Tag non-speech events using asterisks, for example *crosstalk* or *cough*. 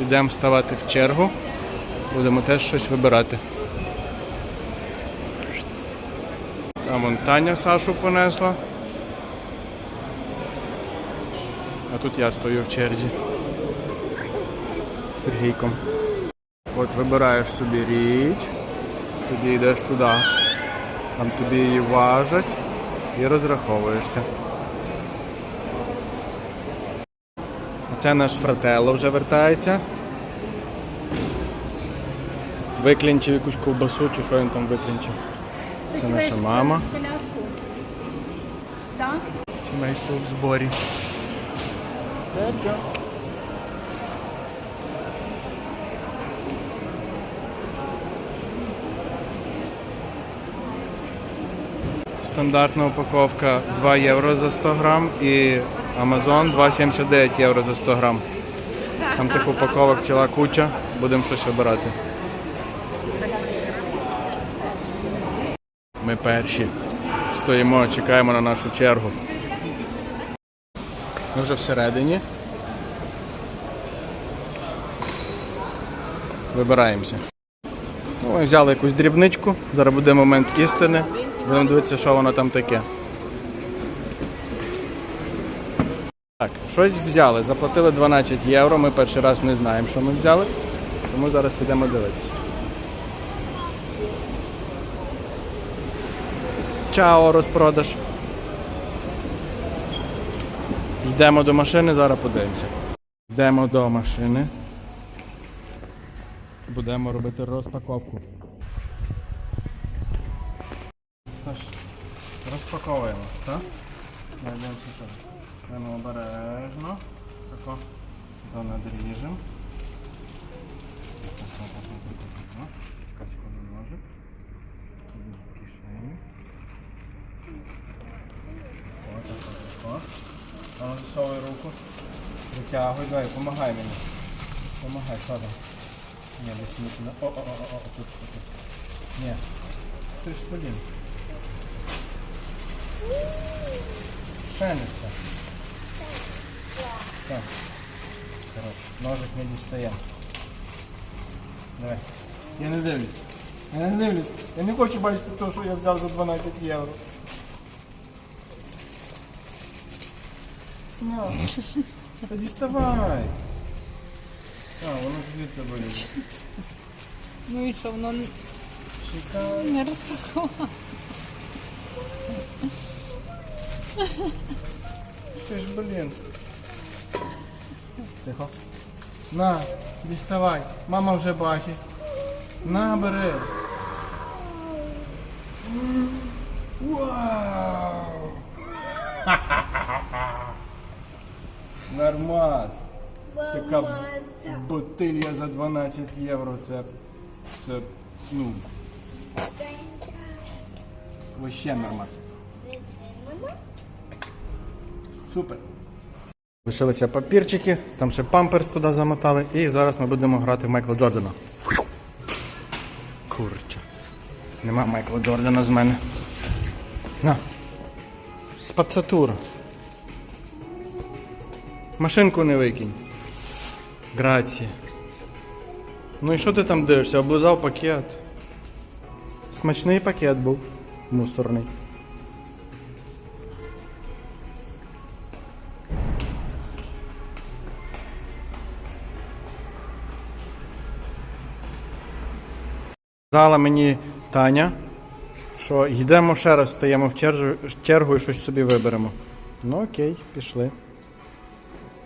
Йдемо ставати в чергу. Будемо теж щось вибирати. Там вон Таня Сашу понесла. А тут я стою в черзі. З Сергійком. От вибираєш собі річ, тоді йдеш туди. Там тобі її важать і розраховуєшся. Це наш фрателло вже вертається. Виклінчив якусь ковбасу, чи що він там виклінчив. Це наша мама. Так? Сімейство в зборі. Серджо. Стандартна упаковка 2 євро за 100 грам і Amazon 2,79 євро за 100 грам. Там тих упаковок ціла куча, будемо щось вибирати. Ми перші. Стоїмо, чекаємо на нашу чергу. Ми вже всередині. Вибираємося. Ну, ми взяли якусь дрібничку. Зараз буде момент істини. Будемо дивитися, що воно там таке. Так, щось взяли. Заплатили 12 євро. Ми перший раз не знаємо, що ми взяли. Тому зараз підемо дивитися. Чао, розпродаж. Йдемо до машини, зараз подивимося. Йдемо до машини. Будемо робити розпаковку. Розпаковуємо, так? Дивимося, що. Йдемо обережно. Тако. То надріжемо. Тако, тако, тако, тако. Чекай, секунду, ножик. Туди в кишеню. О, тако, тако. А ну засовуй руку. Витягуй, давай, помагай мені. Помагай, там? Ні, десь не туди. О, о, о, о, о, тут, тут. Ні. Ти ж блін. Пшениця. Так. Коротше, ножик не дістаємо. Давай. Я не дивлюсь. Я не дивлюсь. Я не хочу бачити те, що я взяв за 12 євро. На. *laughs* Та діставай. А, воно ж звідси болить. Ну і що, воно Чекай. не розпаковано. Ти ж, блін. Тихо. На, діставай. Мама вже бачить. На, бери. Вау! Нормас. Така бутилья за 12 євро. Це. Це. Ну. Вообще нормас. Супер. Лишилися папірчики, там ще памперс туди замотали, і зараз ми будемо грати в Майкла Джордана. Курча. Нема Майкла Джордана з мене. На. Спацатура. Машинку не викинь. Грація. Ну і що ти там дивишся? Облизав пакет. Смачний пакет був. Мусорний. Сказала мені Таня, що йдемо ще раз, стаємо в чергу, і щось собі виберемо. Ну окей, пішли.